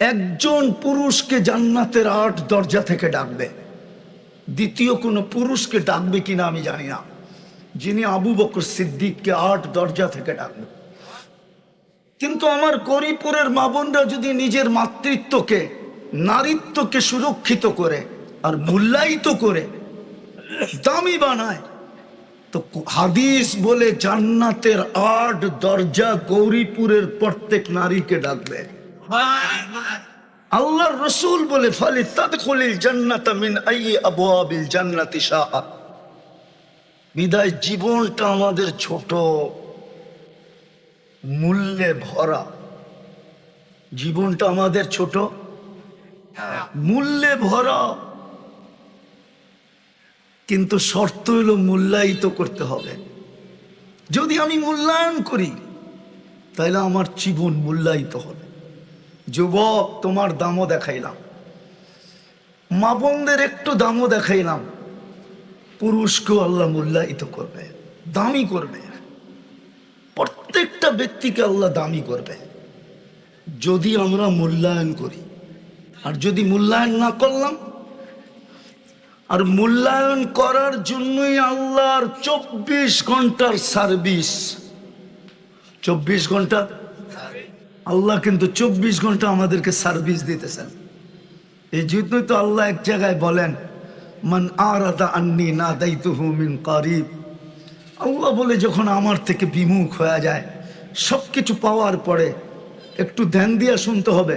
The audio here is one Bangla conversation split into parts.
একজন পুরুষকে জান্নাতের আট দরজা থেকে ডাকবে। দ্বিতীয় কোনো পুরুষকে ডাকবে কিনা আমি জানি না। যিনি আবু বকর সিদ্দিককে আট দরজা থেকে ডাকবে। কিন্তু আমার গরিপুরের মা বোনরা যদি নিজের মাতৃত্বকে, নারীত্বকে সুরক্ষিত করে আর মূল্যায়িত করে, দামি বানায়, তো হাদিস বলে জান্নাতের আট দরজা গৌরীপুরের প্রত্যেক নারীকে ডাকবে। আল্লাহর রসুল বলে, ফলে তদখলিল জান্নাত জান্নাতি শাহ বিদায়, জীবনটা আমাদের ছোট, মূল্যে ভরা। জীবনটা আমাদের ছোট, মূল্যে ভরা। কিন্তু শর্ত হলো মূল্যায়িত করতে হবে। যদি আমি মূল্যায়ন করি তাহলে আমার জীবন মূল্যায়িত হবে। যুবক, তোমার দামও দেখাইলাম। মা বোনদের একটু দামও দেখাইলাম। পুরুষকেও আল্লাহ মূল্যায়িত করবে, দামি করবে। প্রত্যেকটা ব্যক্তিকে আল্লাহ দামি করবে। যদি আমরা মূল্যায়ন করি, আর যদি মূল্যায়ন না করলাম, আর মূল্যায়ন করার জন্যই আল্লাহর চব্বিশ ঘণ্টার সার্ভিস, চব্বিশ ঘণ্টা আল্লাহ কিন্তু চব্বিশ ঘণ্টা আমাদেরকে সার্ভিস দিতেছেন। এই জন্যই তো আল্লাহ এক জায়গায় বলেন, মান আরাদা আন্নি না দায়িত্ব মিন কারিব। আল্লাহ বলে, যখন আমার থেকে বিমুখ হয়ে যায় সব কিছু পাওয়ার পরে একটু ধ্যান দিয়া শুনতে হবে।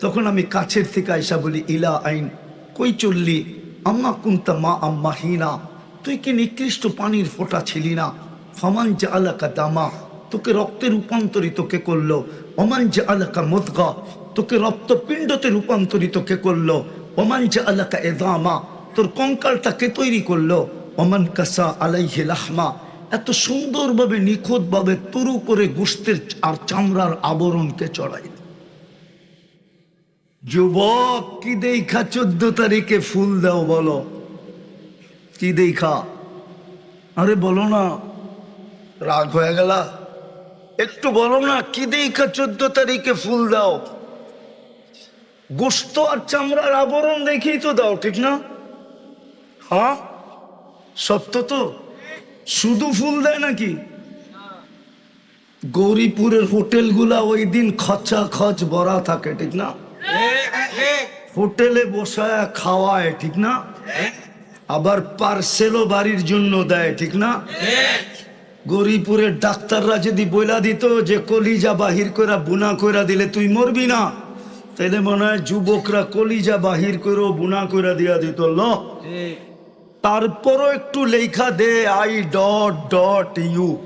তখন আমি কাছের থেকে আইসা বলি, ইলা আইন, কই চললি? আম্মা কুন্তা মা আম্মা হিনা। তুই কি নিকৃষ্ট পানির ফোঁটা ছিলি না? ফমান যে আলাকা দামা। তোকে রক্তে রূপান্তরিত কে করল? অমান যে আলাকা মদগা, তোকে রক্তপিণ্ডতে রূপান্তরিত কে করল? অমান যে আলাকা এদামা তোর কঙ্কালটা কে তৈরি করল? অমান কাসা আলাইহে লাহমা, এত সুন্দরভাবে, নিখুঁতভাবে তরু করে গোস্তের আর চামড়ার আবরণকে চড়াই যুবক, কি দেখা চোদ্দ তারিখে ফুল দাও বলো? কি দেখা আরে বলো না, রাগ হয়ে গেল? একটু বলো না, কি দেখা চোদ্দ তারিখে ফুল দাও? গোস্ত আর চামড়ার আবরণ দেখেই তো দাও, ঠিক না? হ্যাঁ? সত্য তো? শুধু ফুল দেয় নাকি? গৌরীপুরের হোটেলগুলা ওই দিন খচা খচ ভরা থাকে, ঠিক না? হোটেলে বসায় খাওয়ায়, ঠিক না? আবার পার্সেলও বাড়ির জন্য দেয়, ঠিক না? গরিপুরের ডাক্তাররা যদি বইলা দিত যে কলিজা বাহির করে বুনা কইরা দিলে তুই মরবি না তাইলে মনে হয় যুবকরা কলিজা বাহির করে বুনা কইরা দিয়া দিত ল। তারপরও একটু লেখা দে আই ডট ডট ইউ।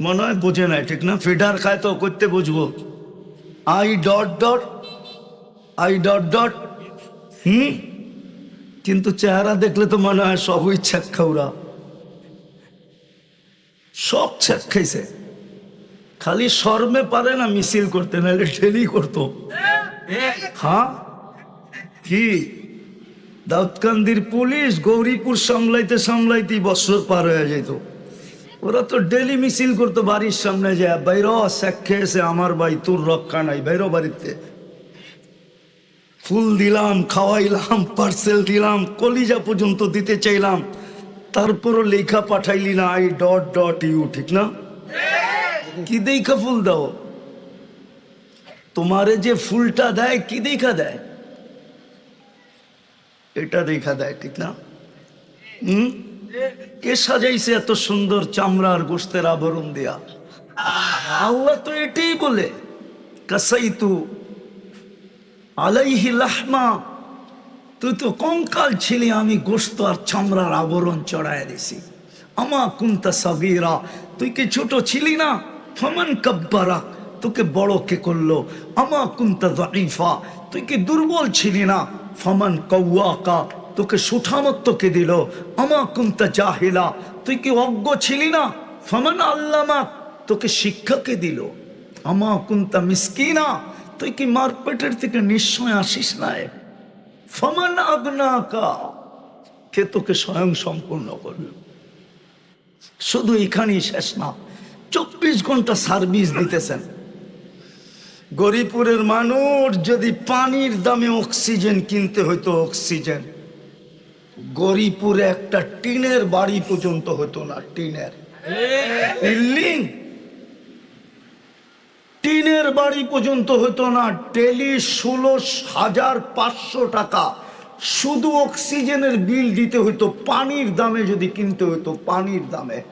মনে হয় বোঝে নাই ঠিক না? ফিডার খায় তো করতে বুঝব। I dot dot I dot dot হুম? কিন্তু চেহারা দেখলে তো মনে হয় সবই ছ্যাক খাওরা সব ছ্যাক খাইছে। খালি শর্মে পারে না মিছিল করতে নাহলে ঠেলি করতো। হ্যাঁ? কি? দাউদকান্দির পুলিশ গৌরীপুর সামলাইতে সামলাইতে বছর পার হয়ে যেত ওরা তো ডেলি মিছিল করতো বাড়ির সামনে যায় বাইর শেখ খেয়েছে আমার ভাই তোর রক্ষা নাই বাইর বাড়িতে। ফুল দিলাম খাওয়াইলাম পার্সেল দিলাম কলিজা পর্যন্ত দিতে চাইলাম। তারপরও লেখা পাঠাইলি না আই ডট ডট ইউ, ঠিক না? কি দেখা ফুল দাও? তোমারে যে ফুলটা দেয়, কি দেখা দেয়? এটা দেখা দেয়, ঠিক না? হুম? কে সাজাইছে এত সুন্দর চামড়ার গোস্তের আবরণ দেয়া। আল্লাহ তো এটাই বলে কাসাই কাসাইতু আলাইহি লাহমা তুই তো কঙ্কাল ছিলি, আমি গোস্ত আর চামড়ার আবরণ চড়ায় দিছি। আমা কুন্তা সাবিরা তুই কি ছোট ছিলি না? ফমান কাব্বারা, তোকে বড় কে করল? আমা কুন্তা দাইফা তুই কি দুর্বল ছিলি না? ফমান কৌয়াকা তোকে সুঠামত্ব কে দিল? আমা কুন্তা জাহিলা, তুই কি অজ্ঞ ছিলি না? ফমান আল্লামা, তোকে শিক্ষাকে দিল? আমা কুন্তা মিসকিনা, তুই কি মার পেটের থেকে নিশ্চয় আসিস না ফমান আগ্নাকা কে তোকে স্বয়ং সম্পূর্ণ করল? শুধু এখানেই শেষ না চব্বিশ ঘণ্টা সার্ভিস দিতেছেন। গরিপুরের মানুষ যদি পানির দামে অক্সিজেন কিনতে হতো অক্সিজেন। গরিপুরে একটা টিনের বাড়ি পর্যন্ত হতো না টিনের। বিল্ডিং টিনের বাড়ি পর্যন্ত হতো না। ডেলি ষোলো হাজার পাঁচশো টাকা। শুধু অক্সিজেনের বিল দিতে হতো পানির দামে যদি কিনতে হতো পানির দামে।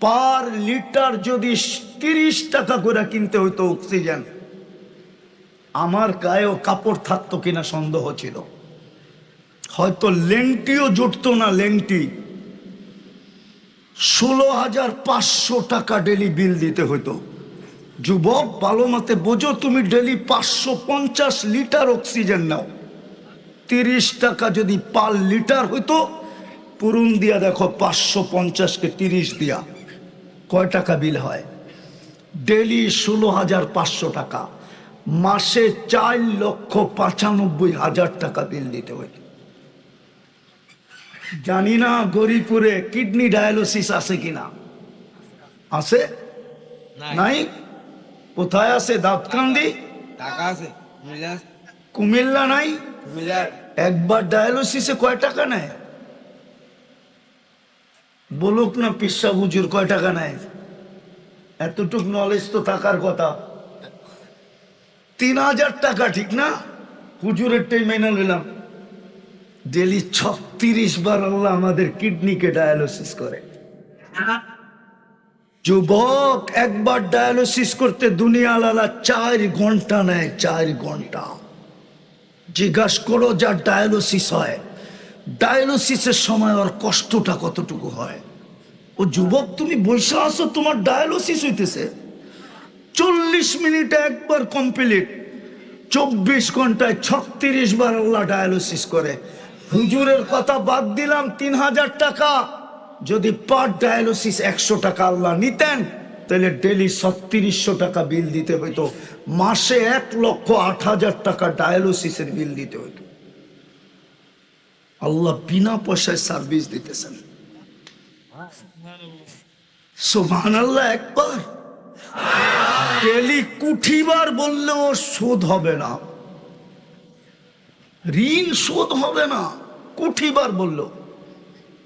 পার লিটার যদি তিরিশ টাকা করে কিনতে হতো অক্সিজেন। আমার গায়েও কাপড় থাকতো কিনা সন্দেহ ছিল। হয়তো লেংটিও জুটতো না লেংটি। ষোলো হাজার পাঁচশো টাকা ডেলি বিল দিতে হতো যুবক ভালো মতে বোঝো তুমি ডেলি পাঁচশো পঞ্চাশ লিটার অক্সিজেন নাও। তিরিশ টাকা যদি পার লিটার হইতো পুরুন দিয়া দেখো পাঁচশো পঞ্চাশকে তিরিশ দিয়া। কয় টাকা বিল হয়? ডেলি ষোলো হাজার পাঁচশো টাকা। মাসে চার লক্ষ পঁচানব্বই হাজার টাকা বিল দিতে হইত জানি না গরিপুরে কিডনি ডায়ালিসিস আছে কিনা। আছে? নাই? কোথায় আছে? দাঁতকান্দি? টাকা আছে। কুমিল্লা নাই? একবার ডায়ালিসিসে কয় টাকা নেয়? বলুক না পিসা হুজুর কয় টাকা নেয়? এতটুক নলেজ তো থাকার কথা। তিন হাজার টাকা ঠিক না? হুজুরের টাই মেনে নিলাম। ডেলি ছত্রিশ বার আল্লাহ আমাদের কিডনিকে ডায়ালিসিস করে। যুবক, একবার ডায়ালিসিস করতে দুনিয়া লালা চার ঘণ্টা নেয়, চার ঘণ্টা। জিজ্ঞাসা করো যার ডায়ালিসিস হয়। ডায়ালিসিসের সময় ওর কষ্টটা কতটুকু হয়? ও যুবক, তুমি বসে আসো তোমার ডায়ালিসিস হইতেছে। চল্লিশ মিনিটে একবার কমপ্লিট চব্বিশ ঘন্টায় ছত্রিশ বার আল্লাহ ডায়ালিসিস করে। হুজুরের কথা বাদ দিলাম, তিন হাজার টাকা। যদি পার ডায়ালিসিস একশো টাকা আল্লাহ নিতেন, তাহলে ডেলি ছত্রিশশো টাকা বিল দিতে হইতো। মাসে এক লক্ষ আট হাজার টাকা ডায়ালিসিসের বিল দিতে হইতো। আল্লাহ বিনা পয়সায় সার্ভিস দিতেছেন। সুবহান আল্লাহ একবার ডেলি কুঠিবার বললেও শোধ হবে না। ঋণ শোধ হবে না। কুঠিবার বলল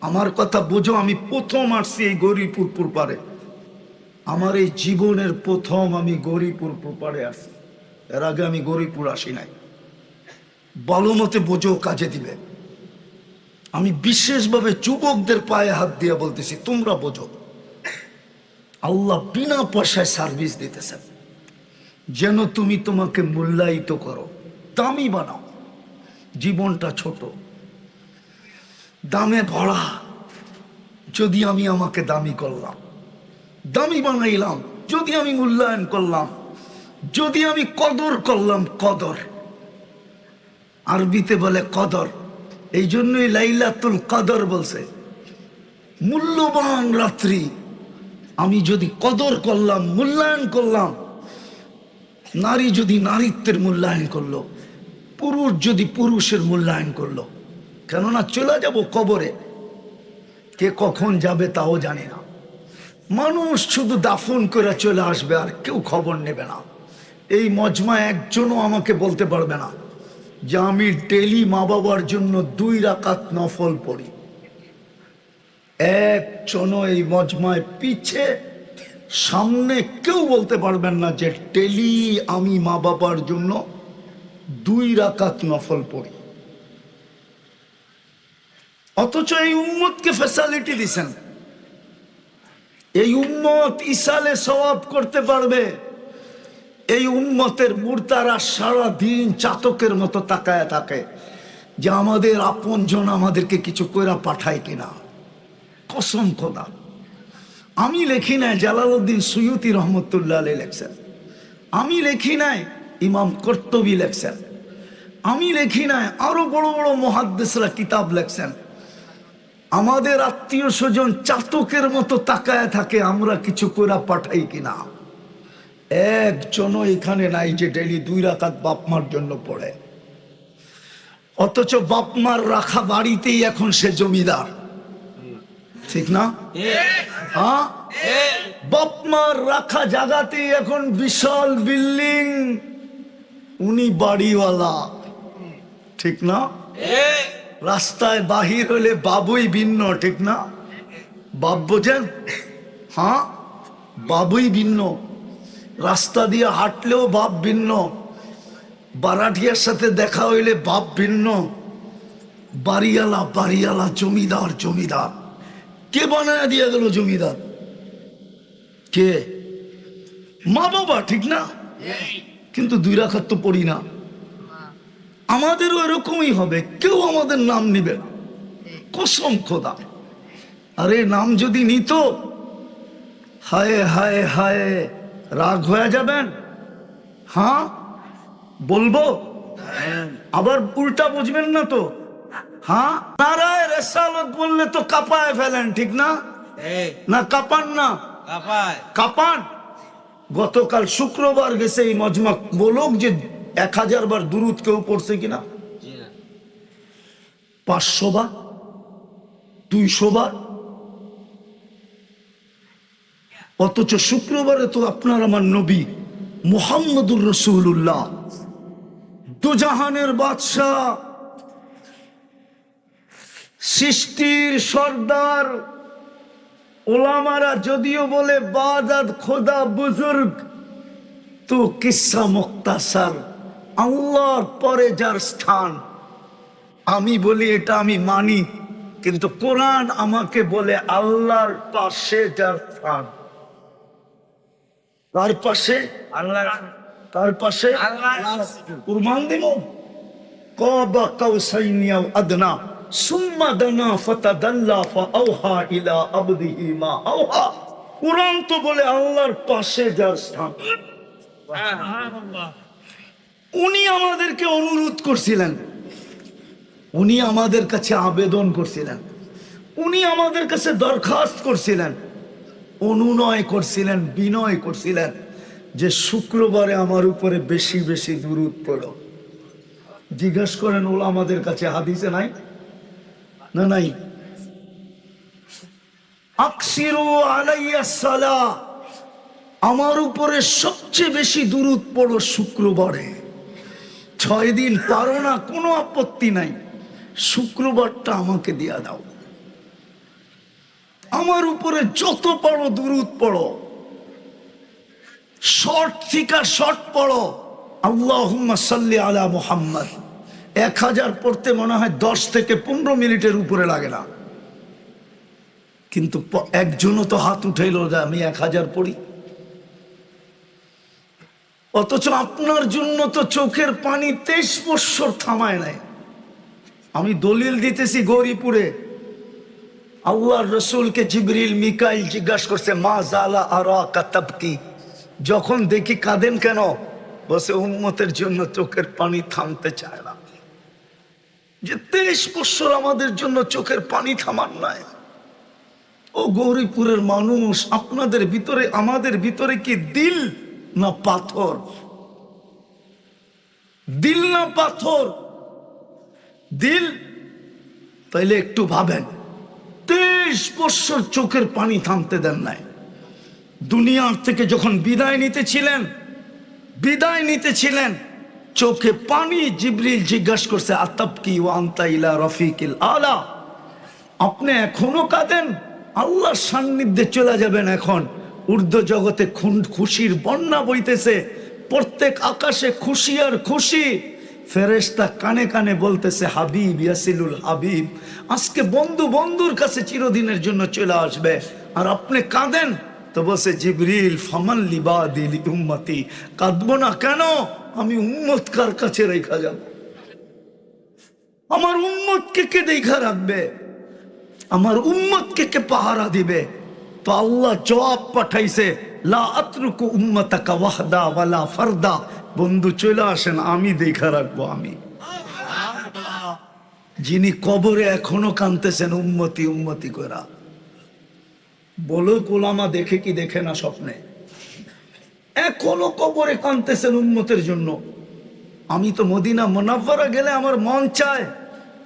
আমার কথা বোঝো, আমি প্রথম আসছি এই গরিপুর পারে আমার এই জীবনের প্রথম আমি গরিপুর পারে আসি। এর আগে আমি গরিপুর আসি নাই। বলো মতে বোঝো, কাজে দিবে। আমি বিশেষভাবে যুবকদের পায়ে হাত দিয়ে বলতেছি, তোমরা বোঝো। আল্লাহ বিনা পয়সায় সার্ভিস দিতেছেন। যেন তুমি তোমাকে মূল্যায়িত করো। দামি বানাও। জীবনটা ছোট। দামে ভরা। যদি আমি আমাকে দামি করলাম, দামি বানাইলাম, যদি আমি মূল্যায়ন করলাম, যদি আমি কদর করলাম, কদর। আরবিতে বলে কদর। এই জন্যই লাইলাতুল কদর বলছে। মূল্যবান রাত্রি। আমি যদি কদর করলাম, মূল্যায়ন করলাম, নারী যদি নারীত্বের মূল্যায়ন করল, পুরুষ যদি পুরুষের মূল্যায়ন করল কেননা চলে যাব কবরে। কে কখন যাবে তাও জানি না। মানুষ শুধু দাফন করে চলে আসবে আর কেউ খবর নেবে না। এই মজমা একজনও আমাকে বলতে পারবে না যে আমি ডেলি মা বাবার জন্য দুই রাকাত নফল পড়ি। একজনও এই মজমায় পিছে সামনে কেউ বলতে পারবেন না যে ডেলি আমি মা বাবার জন্য দুই রাকাত নফল পড়ি। অথচ এই উম্মতকে ফ্যাসিলিটি দিছেন। এই উম্মত ইসালে সওয়াব করতে পারবে। এই উম্মতের মূর্তারা সারা দিন চাতকের মতো তাকায় থাকে যে আমাদের আপনজন আমাদেরকে কিছু কইরা পাঠায় কিনা। কসম খোদা। আমি লেখি নাই, জালালউদ্দিন সুয়ুতি রহমতুল্লাহ লেখছেন। আমি লেখি নাই, ইমাম কর্তবী লেখছেন। আমি লেখি নাই, আরও বড় বড় মহাদ্দেশরা কিতাব লেখছেন। আমাদের আত্মীয় স্বজন চাতকের মতো তাকায় থাকে, আমরা কিছু করে পাঠাই কিনা। একজনও এখানে নাই যে ডেলি দুই রাকাত বাপ মার জন্য পড়ে। অথচ বাপমার রাখা বাড়িতেই এখন সে জমিদার। ঠিক না? হ্যাঁ? বাপ মার রাখা জায়গাতেই এখন বিশাল বিল্ডিং। উনি বাড়িওয়ালা। ঠিক না? রাস্তায় বাহির হলে বাবুই ভিন্ন ঠিক না? বাপ বোঝেন হ্যাঁ? বাবুই ভিন্ন। রাস্তা দিয়ে হাঁটলেও বাপ ভিন্ন। বারাঠিয়ার সাথে দেখা হইলে বাপ ভিন্ন। বাড়িওয়ালা বাড়িওয়ালা জমিদার জমিদার। কে বানায় দিয়ে গেল জমিদার? কে? মা বাবা ঠিক না? কিন্তু দুই রাখার তো পড়ি না। আমাদেরও এরকমই হবে কেউ আমাদের নাম নিবে না। কসম খোদা। আরে নাম যদি নিত হায় হায় হায় রাগ হয়ে যাবেন? হ্যাঁ? বলব? আবার উল্টা বুঝবেন না তো। হ্যাঁ? নারায় রেসালত বললে তো কাপায় ফেলেন ঠিক না? না কাপান না। কাপায়। কাপান? গতকাল শুক্রবার গেছে এই মজমা। বলুক যে এক হাজার বার দুরুদ কেউ পড়ছে কিনা? পাঁচশো বার? দুইশো বার? অথচ শুক্রবারে তো আপনার আমার নবী মোহাম্মদুর রসুল্লাহ দুজাহানের বাদশাহ সৃষ্টির সর্দার ওলামারা যদিও বলে বাদাদ খোদা বুজুর্গ তো কিসা মুক্তাসার? আল্লাহর পরে যার স্থান। আমি বলি এটা আমি মানি কিন্তু কোরআন আমাকে বলে আল্লাহর পাশে যার স্থান। তার পাশে আল্লাহ তার পাশে কুরবান দিব। কবা কাউসাইনি আও আদনা সুম্মা দানা ফাতাদাল্লা ফাআওহা ইলা আবদিহি মা আওহা। কুরআন তো বলে আল্লাহর পাশে যার স্থান। উনি আমাদেরকে অনুরোধ করছিলেন। উনি আমাদের কাছে আবেদন করছিলেন। উনি আমাদের কাছে দরখাস্ত করছিলেন। অনুনয় করছিলেন, বিনয় করছিলেন যে শুক্রবারে আমার উপরে বেশি বেশি দূরত পড়ো। জিজ্ঞেস করেন, ওলা আমাদের কাছে হাদিসে নাই? না, নাই। আকসিরু আলাইয়া সালা, আমার উপরে সবচেয়ে বেশি দূরত পড়ো শুক্রবারে। ছয় দিন পারো না, কোনো আপত্তি নাই। শুক্রবারটা আমাকে দিয়া দাও। আমার উপরে যত পারো দূরত পড়ো। শর্ট থিকা শর্ট পড়ো। আল্লাহ সাল্লি আলা মুহাম্মদ। এক হাজার পড়তে মনে হয় দশ থেকে পনেরো মিনিটের উপরে লাগে না। কিন্তু একজনও তো হাত উঠাইল যে আমি এক হাজার পড়ি। অথচ আপনার জন্য তো চোখের পানি তেইশ বৎসর থামায় নাই। আমি দলিল দিতেছি গৌরীপুরে। আল্লাহর রসুলকে জিবরিল মিকাইল জিজ্ঞাসা করছে, মা জালা আর কি যখন দেখি কাঁদেন কেন? বসে উন্মতের জন্য চোখের পানি থামতে চায় না। যে তেইশ বৎসর আমাদের জন্য চোখের পানি থামার নাই। ও গৌরীপুরের মানুষ, আপনাদের ভিতরে, আমাদের ভিতরে কি দিল না পাথর। দিল না পাথর। দিল, তাইলে একটু ভাবেন, তেইশ বৎসর চোখের পানি থামতে দেন নাই। দুনিয়ার থেকে যখন বিদায় নিতেছিলেন বিদায় নিতেছিলেন, চোখে পানি জিবরিল জিজ্ঞাসা করছে, আতাব কি ওয়ান্তা রফিকিল আলা? আপনি এখনও কাঁদেন? আল্লাহর সান্নিধ্যে চলে যাবেন এখন। ঊর্ধ্ব জগতে খুশির বন্যা বইতেছে। প্রত্যেক আকাশে খুশি আর খুশি। ফেরেশতা কানে কানে বলতেছে, হাবিব, ইয়াসিলুল হাবিব, আজকে বন্ধু বন্ধুর কাছে চিরদিনের জন্য চলে আসবে। আর আপনি কাঁদেন? তো বসে জিবরিল লিবা দিলি উম্মতি, কাঁদবো না কেন? আমি উম্মত কার কাছে রেখা যাব? আমার উম্মতকে কে দেখা রাখবে? আমার উম্মতকে কে পাহারা দিবে? তো আল্লাহ জবাব পাঠাইছে, লা আতরুকু উম্মতাকা ওয়াহদা ওয়ালা ফারদা। বন্ধু, চলে আসেন, আমি দেখা রাখব, আমি। যিনি কবরে এখনও কানতেছেন উম্মতি উম্মতি করা বলো কোলামা দেখে কি দেখে না স্বপ্নে? এখনও কবরে কানতেছেন উন্মতের জন্য। আমি তো মদিনা মোনাফারা গেলে আমার মন চায়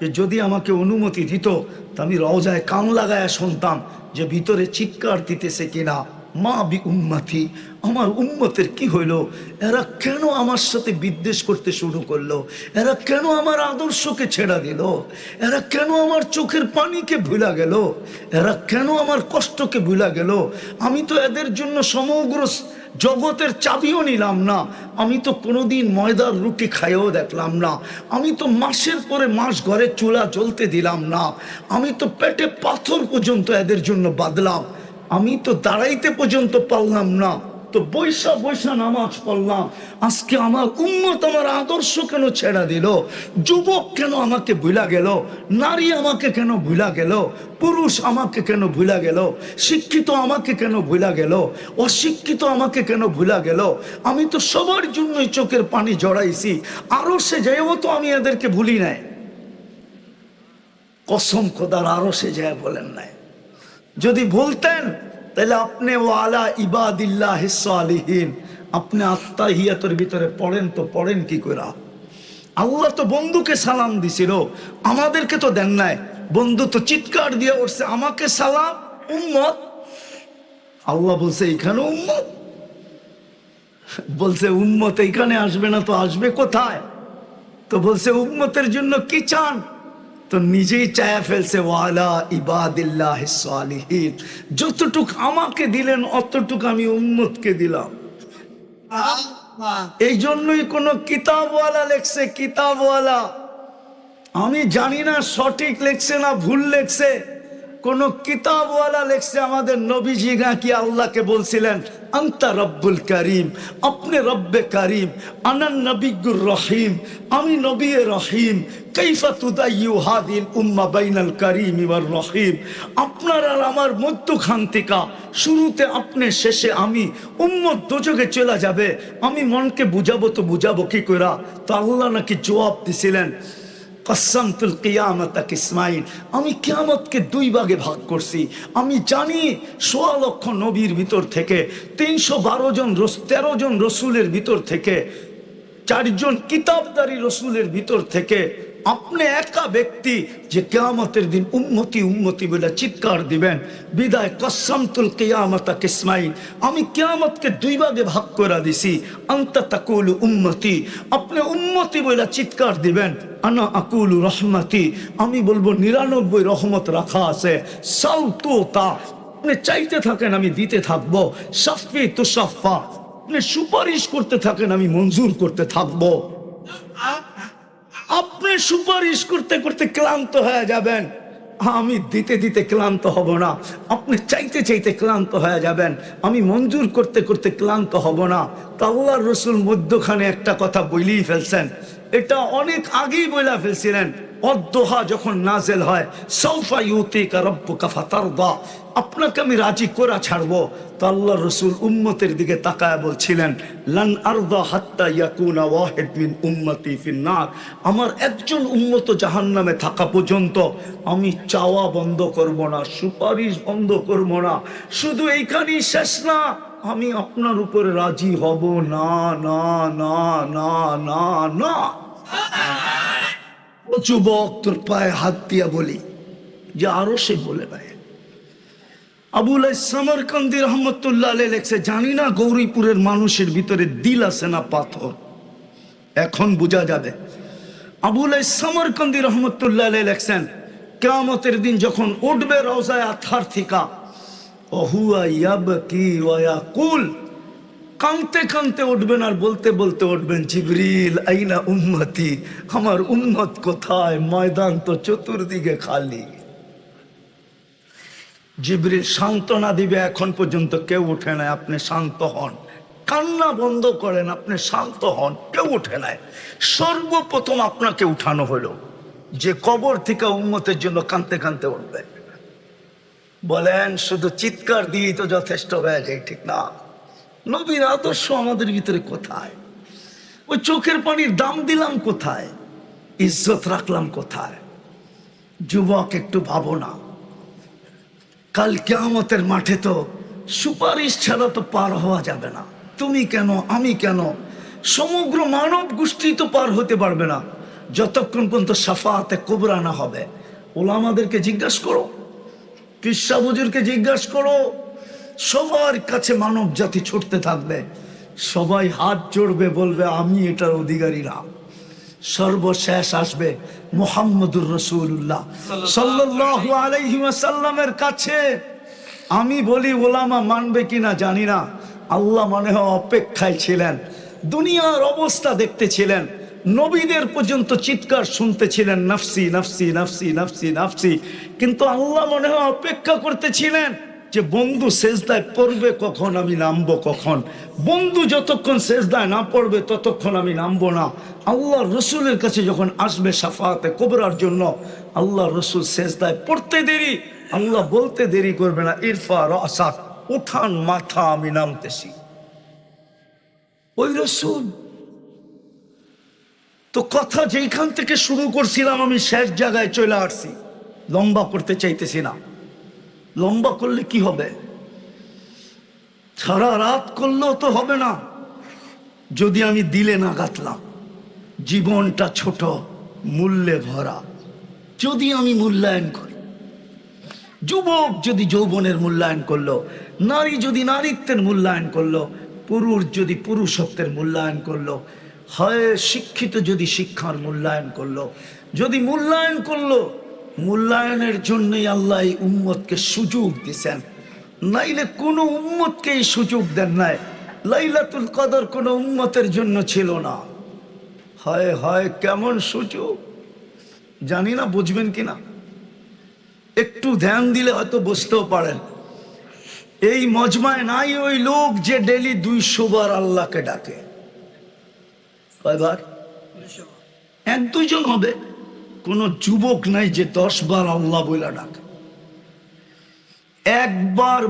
যে যদি আমাকে অনুমতি দিত, তা আমি রওজায় কান লাগায় শুনতাম। যে ভিতরে চিৎকার দিতেছে কিনা। মা বি উম্মাথি আমার উম্মতের কি হইল? এরা কেন আমার সাথে বিদ্বেষ করতে শুরু করল? এরা কেন আমার আদর্শকে ছেড়া দিল? এরা কেন আমার চোখের পানিকে ভুলা গেল? এরা কেন আমার কষ্টকে ভুলা গেল? আমি তো এদের জন্য সমগ্র জগতের চাবিও নিলাম না। আমি তো কোনোদিন ময়দার রুটি খাইও দেখলাম না। আমি তো মাসের পরে মাস ঘরে চুলা জ্বলতে দিলাম না। আমি তো পেটে পাথর পর্যন্ত এদের জন্য বাঁধলাম। আমি তো দাঁড়াইতে পর্যন্ত পারলাম না। তো বৈশা বৈশা নামাজ পড়লাম। আজকে আমার উন্মত আমার আদর্শ কেন ছেড়া দিল? যুবক কেন আমাকে ভুলা গেল? নারী আমাকে কেন ভুলা গেল? পুরুষ আমাকে কেন ভুলা গেল? শিক্ষিত আমাকে কেন ভুলা গেল? অশিক্ষিত আমাকে কেন ভুলা গেল? আমি তো সবার জন্যই চোখের পানি জড়াইছি। আরও সে যাইও তো আমি এদেরকে ভুলি নাই। কসম খোদার আরও সে যায় বলেন নাই। যদি বলতেন তাহলে আপনি ও আলা ইবাদিল্লাহ হিসালিহীন আপনি আত্মাহিয়াতের ভিতরে পড়েন তো পড়েন কি করে আল্লাহ তো বন্ধুকে সালাম দিছিল, আমাদেরকে তো দেন নাই। বন্ধু তো চিৎকার দিয়ে উঠছে, আমাকে সালাম, উম্মত। আল্লাহ বলছে এখানে উম্মত? বলছে, উম্মত এইখানে আসবে না তো আসবে কোথায়? তো বলছে, উম্মতের জন্য কি চান? তো নিজেই চায়া ফেলছে ওয়ালা ইবাদিল্লাহ সালিহিন। যতটুক আমাকে দিলেন অতটুক আমি উম্মতকে দিলাম। এই জন্যই কোন কিতাবওয়ালা লেখছে কিতাবওয়ালা। আমি জানি না সঠিক লেখছে না ভুল লেখছে। কোন কিতাবওয়ালা লেখছে আমাদের নবীজি নাকি আল্লাহকে বলছিলেন? আন্তা রব্বুল করিম, আপনি রব্বে করিম আনান নবিগুর রহিম, আমি নবী রহিম কৈফা তুদাইয়ু হাদিল উম্মা বাইনাল করিম ইবার রহিম। আপনার আর আমার মধ্যখান্তিকা শুরুতে আপনি শেষে আমি উম্মত দোজগে চলে যাবে, আমি মনকে বুঝাবো তো বুঝাবো কি করা তো আল্লাহ নাকি জবাব দিছিলেন কসামতুল কিয়ামতা ইসমাইল আমি কিয়ামতকে দুই ভাগে ভাগ করছি। আমি জানি সোয়া লক্ষ নবীর ভিতর থেকে তিনশো বারো জন তেরো জন রসুলের ভিতর থেকে, চারজন কিতাবদারি রসুলের ভিতর থেকে আপনি একা ব্যক্তি যে কেয়ামতের দিন উন্মতি উন্মতি বলে চিৎকার দিবেন, বিদায় কসামতুল কেয়ামতা কিসমাইল আমি কেয়ামতকে দুই ভাগে ভাগ করে দিছি, আন্তা তাকুল উন্মতি আপনি উন্মতি বলে চিৎকার দিবেন, আনা আকুল রহমতি। আমি বলব নিরানব্বই রহমত রাখা আছে। সাউ তো। আপনি চাইতে থাকেন আমি দিতে থাকব। সাফি তো সাফা আপনি সুপারিশ করতে থাকেন আমি মঞ্জুর করতে থাকব। আপনি সুপারিশ করতে করতে ক্লান্ত হয়ে যাবেন। আমি দিতে দিতে ক্লান্ত হব না। আপনি চাইতে চাইতে ক্লান্ত হয়ে যাবেন। আমি মঞ্জুর করতে করতে ক্লান্ত হব না। তাল্লা রসুল মধ্যখানে একটা কথা বইলেই ফেলছেন। এটা অনেক আগেই বইলা ফেলছিলেন। অদ্দোহা যখন নাজেল হয় সৌফা ইউতি ফাতারদা, আপনাকে আমি রাজি করা ছাড়বো। তো আল্লাহ রসুল উম্মতের দিকে তাকায় বলছিলেন, লান আরদা হাত্তা ইয়াকুনা ওয়াহিদ মিন উম্মতি ফিন্নার। আমার একজন উম্মত জাহান্নামে থাকা পর্যন্ত আমি চাওয়া বন্ধ করব না, সুপারিশ বন্ধ করব না। শুধু এইখানেই শেষ না, আমি আপনার উপরে রাজি হব। না না না না না না। ও যুবক, তোর পায়ে হাত দিয়া বলি, যে আরও সে বলে ভাই আবুল সামরকান্দি রহমতুল্লাহ আলাই লেখছে, জানি না গৌরীপুরের মানুষের ভিতরে দিল আছে না পাথর? এখন বোঝা যাবে। আবুল সামরকান্দি রহমতুল্লাহ আলাই লেখছেন, কেয়ামতের দিন যখন উঠবে রওজায় আথার থিকা, অহুয়া ইয়াব কি ওয়া কুল কানতে কাঁদতে উঠবেন আর বলতে বলতে উঠবেন, জিবরিল, আইনা উম্মতি? আমার উম্মত কোথায়? ময়দান তো চতুর্দিকে খালি। জিবরিল সান্ত্বনা দিবে, এখন পর্যন্ত কেউ উঠে নাই, আপনি শান্ত হন। কান্না বন্ধ করেন, আপনি শান্ত হন, কেউ উঠে নাই। সর্বপ্রথম আপনাকে উঠানো হলো, যে কবর থেকে উন্মতের জন্য কাঁদতে কাঁদতে উঠবে। বলেন, শুধু চিৎকার দিয়েই তো যথেষ্ট হয়ে যায়, ঠিক না? নবীর আদর্শ আমাদের ভিতরে কোথায়? ওই চোখের পানির দাম দিলাম কোথায়? ইজ্জত রাখলাম কোথায়? যুবক, একটু ভাবো না। কাল কেয়ামতের মাঠে তো সুপারিশ ছাড়া তো পার হওয়া যাবে না। তুমি কেন, আমি কেন? সমগ্র মানব গোষ্ঠী তো পার হতে পারবে না। যতক্ষণ পর্যন্ত সাফাতে কোবরা না হবে। ওলা আমাদেরকে জিজ্ঞাসা করো। কৃষ্ণা বুজুরকে জিজ্ঞাসা করো। সবার কাছে মানব জাতি ছুটতে থাকবে। সবাই হাত জোড়বে বলবে আমি এটার অধিকারী না। সর্বশেষ আসবে মোহাম্মদুর রসুল্লাহ সাল্লাহ আলাইহিমাসাল্লামের কাছে। আমি বলি ওলামা মানবে কিনা জানি না। আল্লাহ মনে হয় অপেক্ষায় ছিলেন। দুনিয়ার অবস্থা দেখতেছিলেন নবীদের পর্যন্ত চিৎকার শুনতেছিলেন নাফসি নাফসি নাফসি নাফসি নাফসি। কিন্তু আল্লাহ মনে হয় অপেক্ষা করতেছিলেন যে বন্ধু শেষদায় পড়বে কখন আমি নামবো কখন? বন্ধু যতক্ষণ শেষদায় না পড়বে ততক্ষণ আমি নামবো না। আল্লাহ রসুলের কাছে যখন আসবে সাফাতে, কোবরার জন্য, আল্লাহ রসুল শেষদায় পড়তে দেরি, আল্লাহ বলতে দেরি করবে না, ইরফা রাসাত উঠান মাথা আমি নামতেছি। ওই রসুল, তো কথা যেইখান থেকে শুরু করছিলাম আমি শেষ জায়গায় চলে আসছি। লম্বা করতে চাইতেছি না। লম্বা করলে কি হবে? সারা রাত করলেও তো হবে না। যদি আমি দিলে না গাতলাম, জীবনটা ছোট, মূল্যে ভরা। যদি আমি মূল্যায়ন করি, যুবক যদি যৌবনের মূল্যায়ন করল, নারী যদি নারীত্বের মূল্যায়ন করল, পুরুষ যদি পুরুষত্বের মূল্যায়ন করল, হয় শিক্ষিত যদি শিক্ষার মূল্যায়ন করল, যদি মূল্যায়ন করল মূল্যায়নের জন্যই আল্লাহ এই উম্মতকে সুযোগ দিছেন। নাইলে কোনো উম্মতকে এই সুযোগ দেন নাই। লাইলাতুল কদর কোনো উম্মতের জন্য ছিল না। হয় হয়, কেমন সুযোগ। জানি না, বুঝবেন কিনা একটু ধ্যান দিলে হয়তো বুঝতেও পারেন। এই মজমায় নাই ওই লোক যে ডেলি দুইশো বার আল্লাহকে ডাকে। কয়বার? এক দুইজন হবে। কোনো যুবক নাই যে দশ বার আল্লাহ বইলা ডাক। একবার